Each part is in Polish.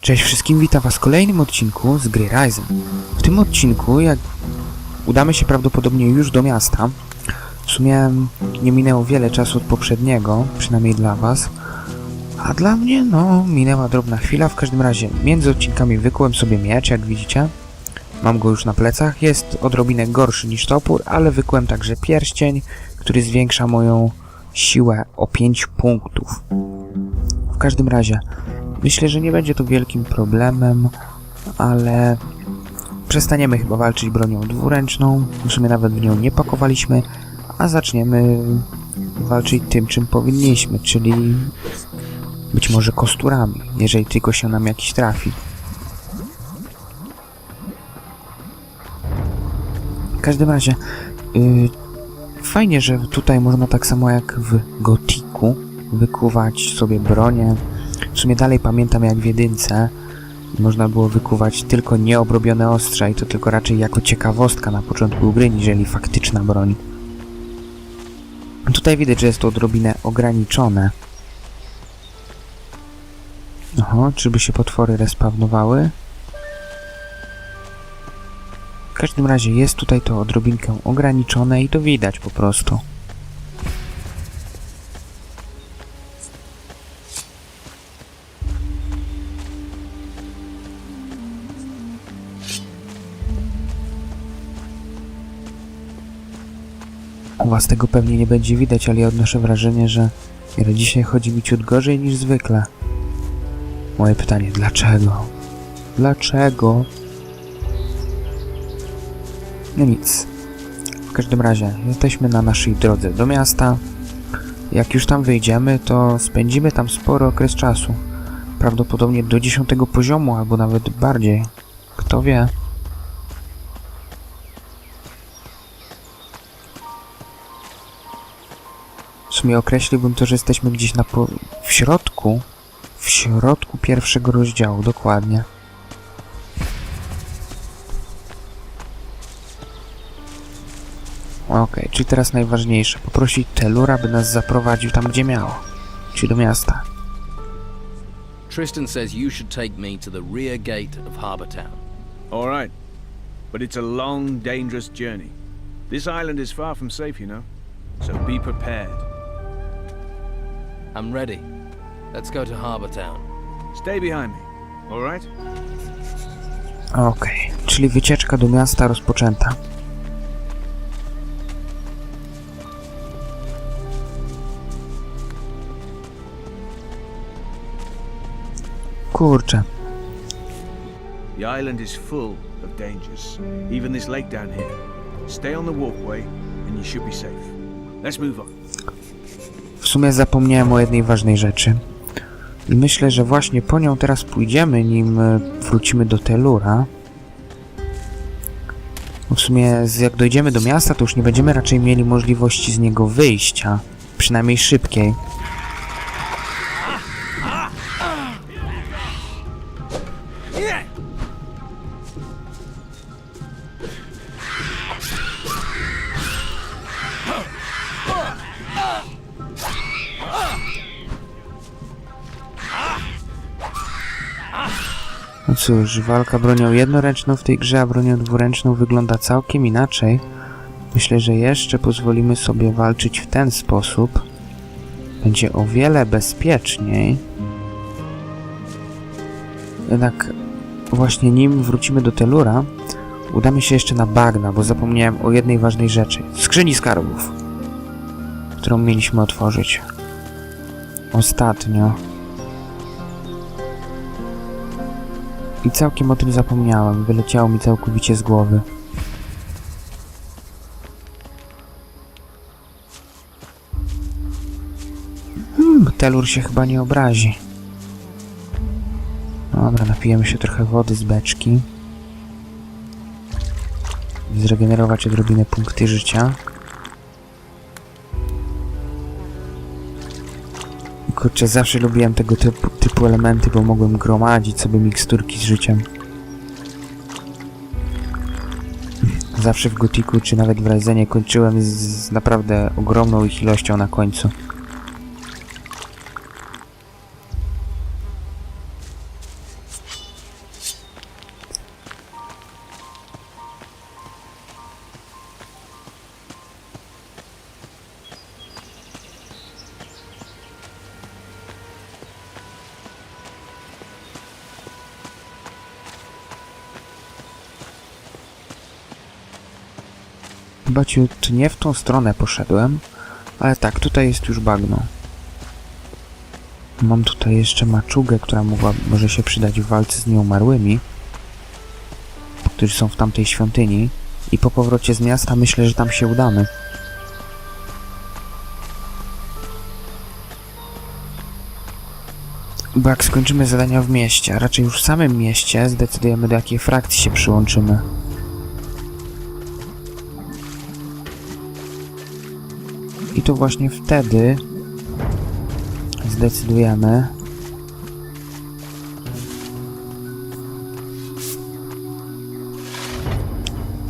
Cześć wszystkim, witam was w kolejnym odcinku z gry Ryzen. W tym odcinku, jak udamy się prawdopodobnie już do miasta, w sumie nie minęło wiele czasu od poprzedniego, przynajmniej dla was, a dla mnie, no, minęła drobna chwila. W każdym razie, między odcinkami wykułem sobie miecz, jak widzicie. Mam go już na plecach, jest odrobinę gorszy niż topór, ale wykułem także pierścień, który zwiększa moją siłę o 5 punktów. W każdym razie, Myślę, że nie będzie to wielkim problemem, ale przestaniemy chyba walczyć bronią dwuręczną. W sumie nawet w nią nie pakowaliśmy, a zaczniemy walczyć tym, czym powinniśmy, czyli być może kosturami, jeżeli tylko się nam jakiś trafi. W każdym razie, yy, fajnie, że tutaj można tak samo jak w Gotiku wykuwać sobie bronię, w sumie dalej pamiętam jak w jedynce można było wykuwać tylko nieobrobione ostrza i to tylko raczej jako ciekawostka na początku gry, niżeli faktyczna broń. Tutaj widać, że jest to odrobinę ograniczone. Oho, czyby się potwory respawnowały? W każdym razie jest tutaj to odrobinkę ograniczone i to widać po prostu. U was tego pewnie nie będzie widać, ale ja odnoszę wrażenie, że dzisiaj chodzi mi ciut gorzej niż zwykle. Moje pytanie, dlaczego? Dlaczego? No nic. W każdym razie, jesteśmy na naszej drodze do miasta. Jak już tam wyjdziemy, to spędzimy tam spory okres czasu. Prawdopodobnie do 10 poziomu, albo nawet bardziej. Kto wie? Sumie określiłbym to, że jesteśmy gdzieś na po... w środku. W środku pierwszego rozdziału, dokładnie. Okej, czyli teraz najważniejsze. Poprosić Telura, by nas zaprowadził tam, gdzie miało. Czyli do miasta. Tristan says you should take me to the rear gate of Harbour Town. All right. But it's a long, dangerous journey. This island is far from safe, you know. So be prepared. I'm ready. Let's go to Harbour Town. Stay behind me. All right? Okej, czyli wycieczka do miasta rozpoczęta. Kurczę, The island is full of dangers. Even this lake down here. Stay on the walkway and you should be safe. Let's move on. Sumie zapomniałem o jednej ważnej rzeczy. I myślę, że właśnie po nią teraz pójdziemy, nim e, wrócimy do Telura. W sumie jak dojdziemy do miasta, to już nie będziemy raczej mieli możliwości z niego wyjścia. Przynajmniej szybkiej. No cóż, walka bronią jednoręczną w tej grze, a bronią dwuręczną wygląda całkiem inaczej. Myślę, że jeszcze pozwolimy sobie walczyć w ten sposób. Będzie o wiele bezpieczniej. Jednak właśnie nim wrócimy do Telura, udamy się jeszcze na bagna, bo zapomniałem o jednej ważnej rzeczy. Skrzyni skarbów, którą mieliśmy otworzyć. Ostatnio. I całkiem o tym zapomniałem, wyleciało mi całkowicie z głowy. Hmm, Telur się chyba nie obrazi. Dobra, napijemy się trochę wody z beczki. Zregenerować odrobinę punkty życia. Kurczę, zawsze lubiłem tego typu, typu elementy, bo mogłem gromadzić sobie miksturki z życiem. Zawsze w Gotiku, czy nawet w Ryzenie kończyłem z, naprawdę ogromną ich ilością na końcu. Chyba ciut nie w tą stronę poszedłem, ale tak, tutaj jest już bagno. Mam tutaj jeszcze maczugę, która mogła, może się przydać w walce z nieumarłymi, którzy są w tamtej świątyni. I po powrocie z miasta myślę, że tam się udamy. Bo jak skończymy zadania w mieście, a raczej już w samym mieście, zdecydujemy do jakiej frakcji się przyłączymy. I to właśnie wtedy zdecydujemy,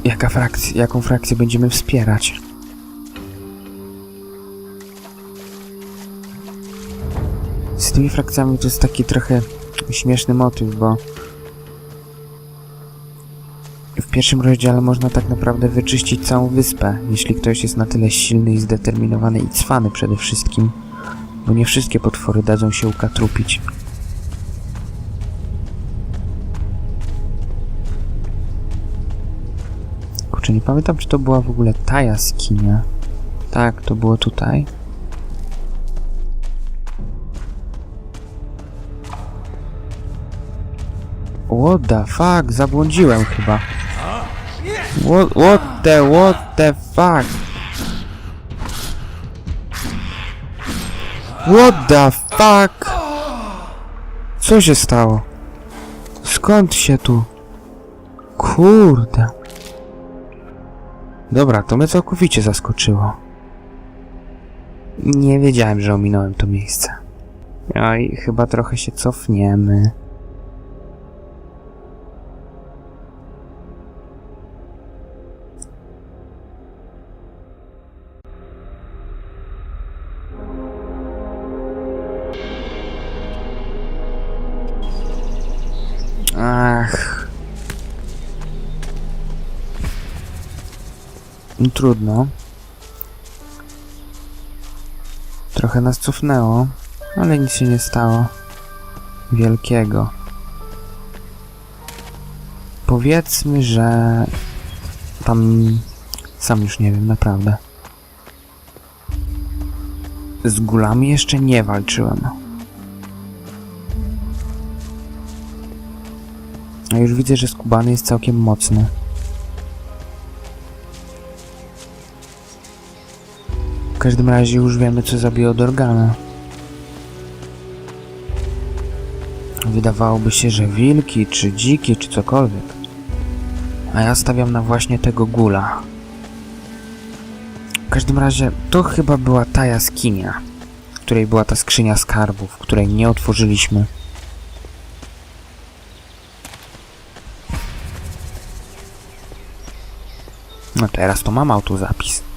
jaka jaką frakcję będziemy wspierać. Z tymi frakcjami to jest taki trochę śmieszny motyw, bo pierwszym rozdziale można tak naprawdę wyczyścić całą wyspę, jeśli ktoś jest na tyle silny i zdeterminowany i cwany przede wszystkim, bo nie wszystkie potwory dadzą się ukatrupić. Kurczę, nie pamiętam, czy to była w ogóle ta jaskinia. Tak, to było tutaj. What the fuck? Zabłądziłem chyba. What, what the, what the fuck? What the fuck? Co się stało? Skąd się tu? Kurde. Dobra, to mnie całkowicie zaskoczyło. Nie wiedziałem, że ominąłem to miejsce. Oj, chyba trochę się cofniemy. No, trudno. Trochę nas cofnęło, ale nic się nie stało. Wielkiego. Powiedzmy, że tam sam już nie wiem, naprawdę. Z gulami jeszcze nie walczyłem. A już widzę, że skubany jest całkiem mocny. Każdym razie już wiemy, co zabiło Dorgana. Wydawałoby się, że wilki, czy dziki, czy cokolwiek. A ja stawiam na właśnie tego gula. W każdym razie, to chyba była ta jaskinia, w której była ta skrzynia skarbów, której nie otworzyliśmy. No teraz to mam autozapis.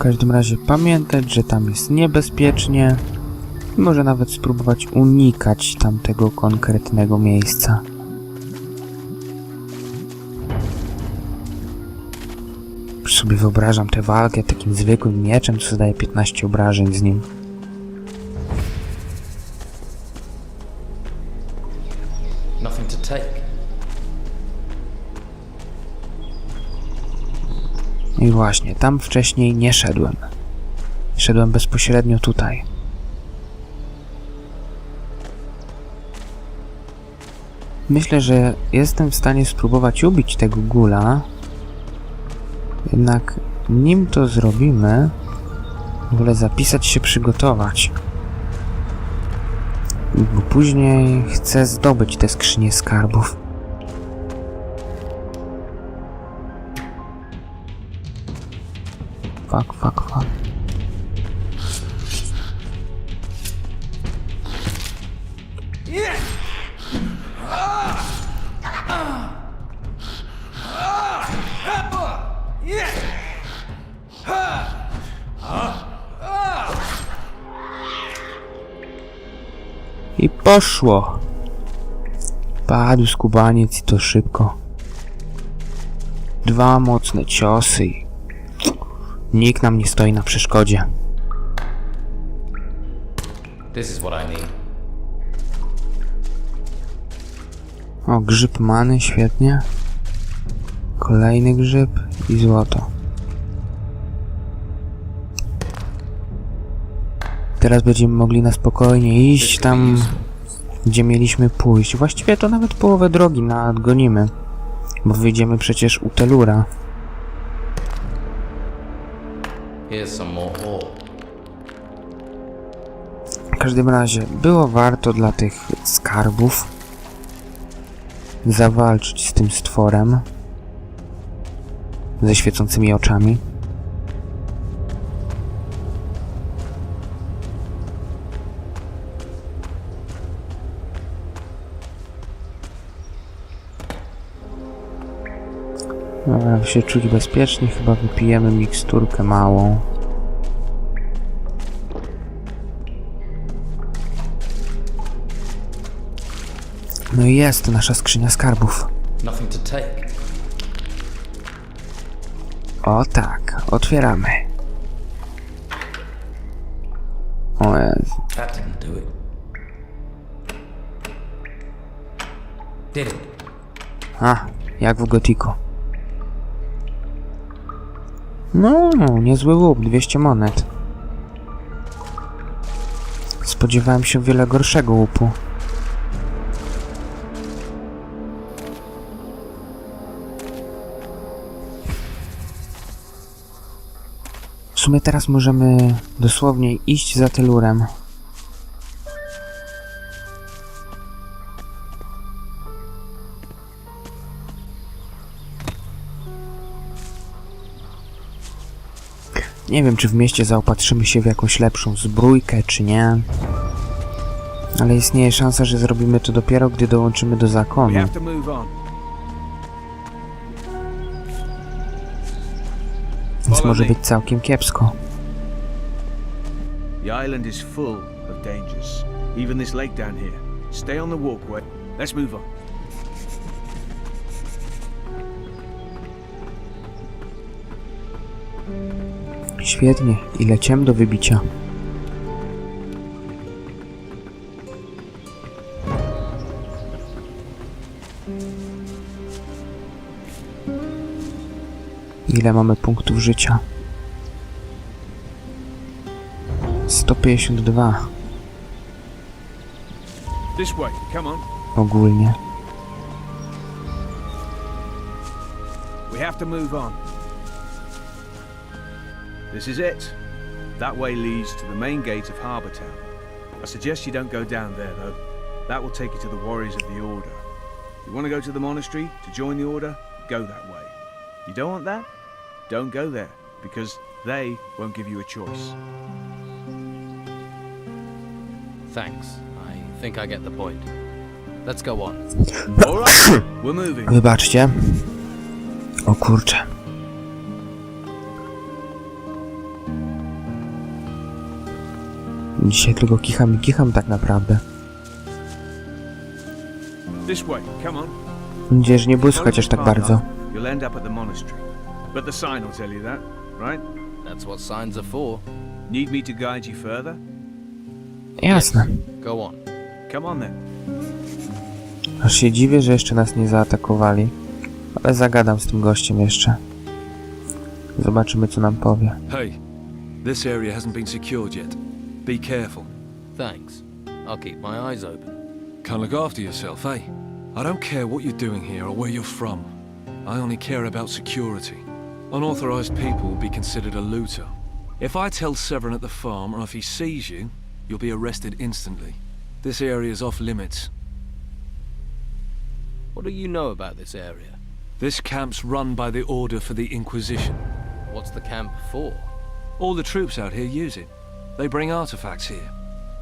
Każdym razie pamiętać, że tam jest niebezpiecznie może nawet spróbować unikać tamtego konkretnego miejsca. Już sobie wyobrażam tę walkę takim zwykłym mieczem, co zadaje 15 obrażeń z nim. I właśnie, tam wcześniej nie szedłem. Szedłem bezpośrednio tutaj. Myślę, że jestem w stanie spróbować ubić tego gula. Jednak nim to zrobimy, wolę zapisać się, przygotować. Bo później chcę zdobyć te skrzynie skarbów. Fuck, fuck, fuck. I poszło. Padł skubaniec i to szybko. Dwa mocne ciosy i... Nikt nam nie stoi na przeszkodzie. This is what I need. O, grzyb many, świetnie. Kolejny grzyb i złoto. Teraz będziemy mogli na spokojnie iść tam, gdzie mieliśmy pójść. Właściwie to nawet połowę drogi nadgonimy. Bo wyjdziemy przecież u Telura. Here's some more ore. W każdym razie było warto dla tych skarbów zawalczyć z tym stworem ze świecącymi oczami. Aby się czuli bezpiecznie, chyba wypijemy miksturkę małą. No i jest nasza skrzynia skarbów. O tak, otwieramy. O Jezu. A, jak w gotiku. No, niezły łup, 200 monet. Spodziewałem się wiele gorszego łupu. W sumie teraz możemy dosłownie iść za Telurem. Nie wiem, czy w mieście zaopatrzymy się w jakąś lepszą zbrójkę, czy nie. Ale istnieje szansa, że zrobimy to dopiero, gdy dołączymy do zakonu. Więc może być całkiem kiepsko. The island is full of dangers. Even this lake down here. Stay on the walkway. Let's move on. Świetnie, ile ciem do wybicia. Ile mamy punktów życia? 152 This way. Come on. ogólnie. We have to move on. This is it. That way leads to the main gate of Harbour Town. I suggest you don't go down there, though. That will take you to the Warriors of the Order. You want to go to the monastery to join the Order? Go that way. You don't want that? Don't go there, because they won't give you a choice. Thanks. I think I get the point. Let's go on. All right, we're moving. Wybaczcie. O kurczę. Dzisiaj tylko kicham i kicham tak naprawdę. This way. Come on. Mam nadzieję, że nie błysk Follow chociaż this tak bardzo. up, You'll end up at the monastery. But the sign will tell you that, right? That's what signs are for. Need me to guide you further? Jasne. Go on. Come on then. Aż się dziwię, że jeszcze nas nie zaatakowali. Ale zagadam z tym gościem jeszcze. Zobaczymy, co nam powie. Hey, this area hasn't been secured yet. Be careful. Thanks. I'll keep my eyes open. Can't look after yourself, eh? I don't care what you're doing here or where you're from. I only care about security. Unauthorized people will be considered a looter. If I tell Severin at the farm or if he sees you, you'll be arrested instantly. This area is off limits. What do you know about this area? This camp's run by the Order for the Inquisition. What's the camp for? All the troops out here use it. They bring artifacts here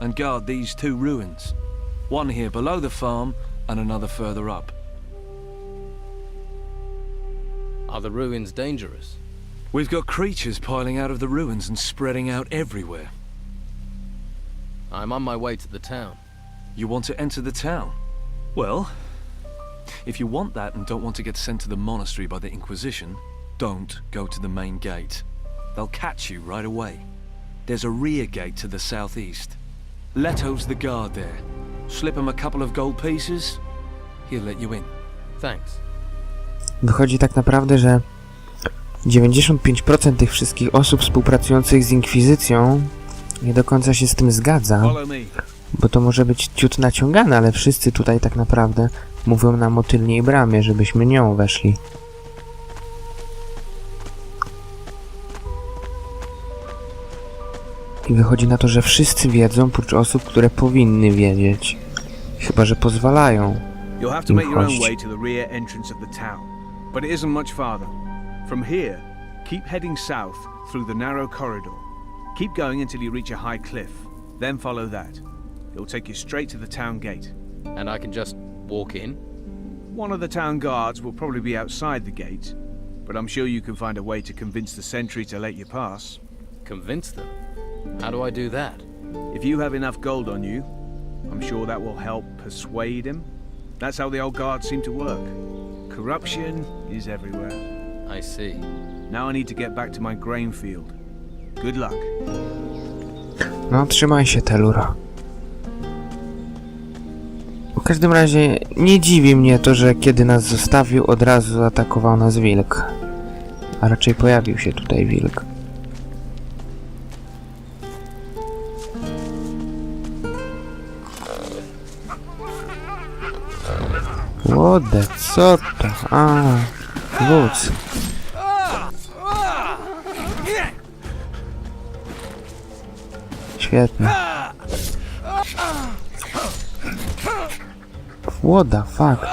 and guard these two ruins. One here below the farm and another further up. Are the ruins dangerous? We've got creatures piling out of the ruins and spreading out everywhere. I'm on my way to the town. You want to enter the town? Well, If you want that and don't want to get sent to the monastery by the Inquisition, don't go to the main gate. They'll catch you right away. There's a rear gate to the southeast. Leto's the guard there. Slip him a couple of gold pieces, he'll let you in. Thanks. Wychodzi tak naprawdę, że 95% tych wszystkich osób współpracujących z Inkwizycją nie do końca się z tym zgadza, bo to może być ciut naciągane, ale wszyscy tutaj tak naprawdę mówią nam o tylniej bramie, żebyśmy nią weszli. I wychodzi na to, że wszyscy wiedzą, prócz osób, które powinny wiedzieć. Chyba, że pozwalają. You'll have to make your own Inkość. way to the rear entrance of the town, but it isn't much farther. From here, keep heading south through the narrow corridor. Keep going until you reach a high cliff, then follow that. It'll take you straight to the town gate. And I can just walk in? One of the town guards will probably be outside the gate, but I'm sure you can find a way to convince the sentry to let you pass. Convince them? How do I do that? If you have enough gold on you, I'm sure that will help persuade him. That's how the old guards seem to work. Corruption is everywhere. I see. Now I need to get back to my grain field. Good luck. No, trzymaj się, Telura. W każdym razie nie dziwi mnie to, że kiedy nas zostawił, od razu atakował nas wilk. A raczej pojawił się tutaj wilk. Łode, co to? A, wódz. Świetnie. The fuck?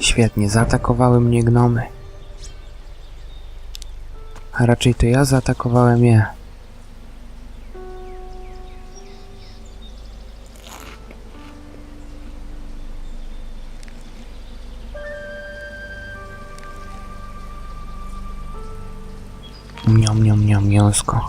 Świetnie, zaatakowały mnie gnomy. A raczej to ja zaatakowałem je. Mięsko.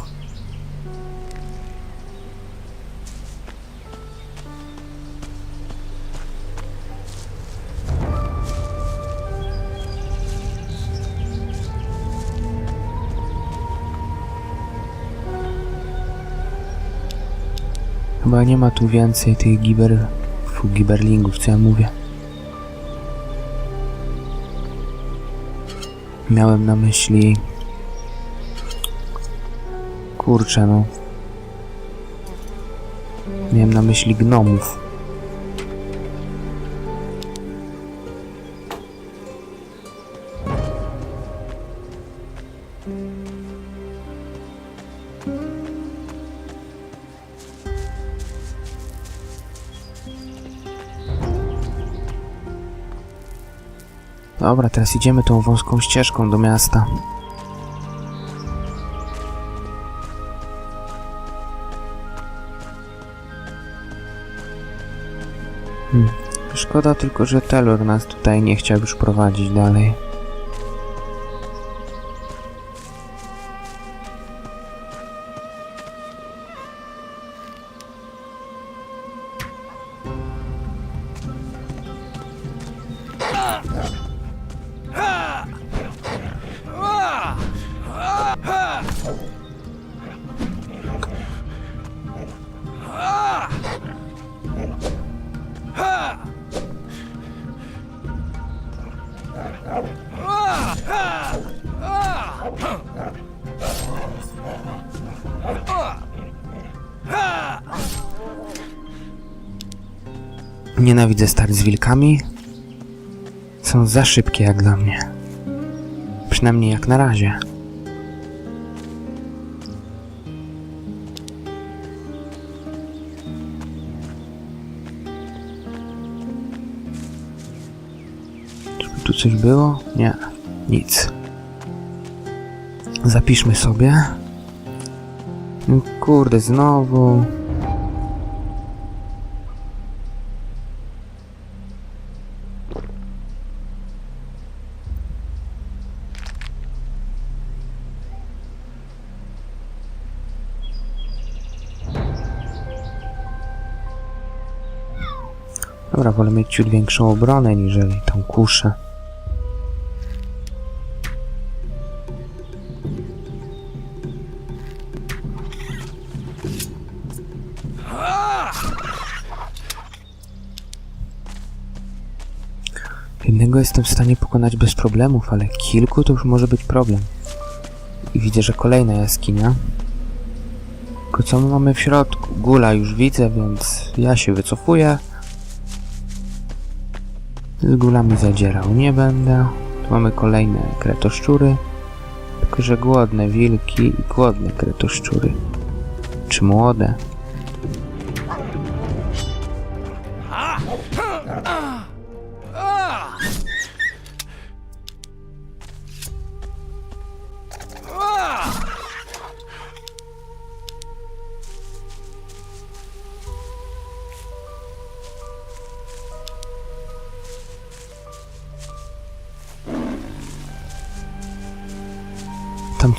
Chyba nie ma tu więcej tych giber... Fu, giberlingów, co ja mówię. Miałem na myśli... Kurczę, no. Miałem na myśli gnomów. Dobra, teraz idziemy tą wąską ścieżką do miasta. Szkoda tylko, że Taylor nas tutaj nie chciał już prowadzić dalej. Nienawidzę start z wilkami. Są za szybkie jak dla mnie. Przynajmniej jak na razie. Czyżby tu coś było? Nie, nic. Zapiszmy sobie. Kurde, znowu. Wolę mieć ciut większą obronę niżeli tą kuszę. Jednego jestem w stanie pokonać bez problemów, ale kilku to już może być problem. I widzę, że kolejna jaskinia. Tylko co my mamy w środku? Gula już widzę, więc ja się wycofuję. Z gulami zadzierał nie będę. Tu mamy kolejne kretoszczury. Tylko, że głodne wilki i głodne kretoszczury. Czy młode?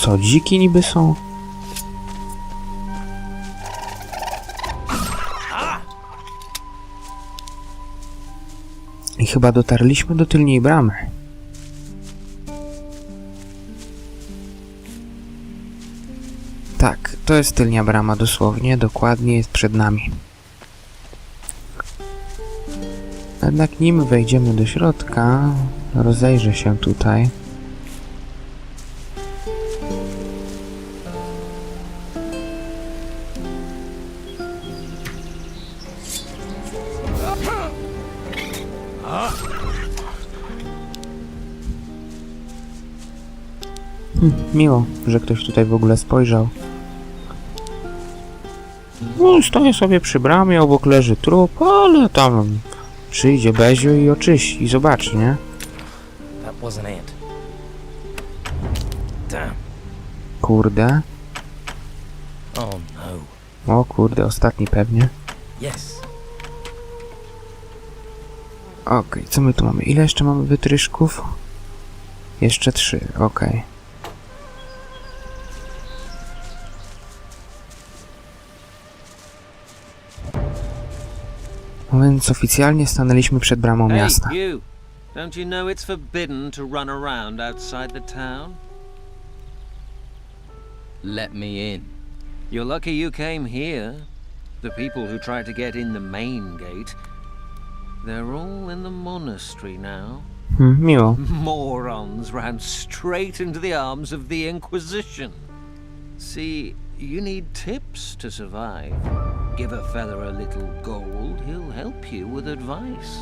Co, dziki niby są? I chyba dotarliśmy do tylniej bramy. Tak, to jest tylnia brama dosłownie, dokładnie jest przed nami. Jednak nim wejdziemy do środka, rozejrzę się tutaj. Miło, że ktoś tutaj w ogóle spojrzał. No, stoję sobie przy bramie, obok leży trup, ale tam przyjdzie Bezio i oczyści, i zobaczy, nie? Kurde. Oh no. O kurde, ostatni pewnie. Okej, co my tu mamy? Ile jeszcze mamy wytryszków? Jeszcze trzy, okej. No więc oficjalnie stanęliśmy przed bramą miasta. Hey, you! Don't you know it's forbidden to run around outside the town? Let me in. You're lucky you came here. The people who tried to get in the main gate, they're all in the monastery now. Hmm, miło. Morons ran straight into the arms of the Inquisition. See, you need tips to survive. Give a fella a little gold, he'll help you with advice.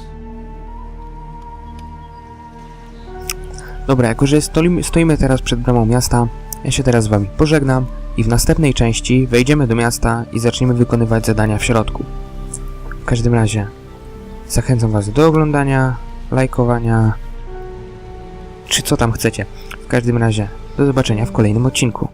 Dobra, jako że stoimy, stoimy teraz przed bramą miasta, ja się teraz z wami pożegnam i w następnej części wejdziemy do miasta i zaczniemy wykonywać zadania w środku. W każdym razie zachęcam was do oglądania, lajkowania, czy co tam chcecie. W każdym razie do zobaczenia w kolejnym odcinku.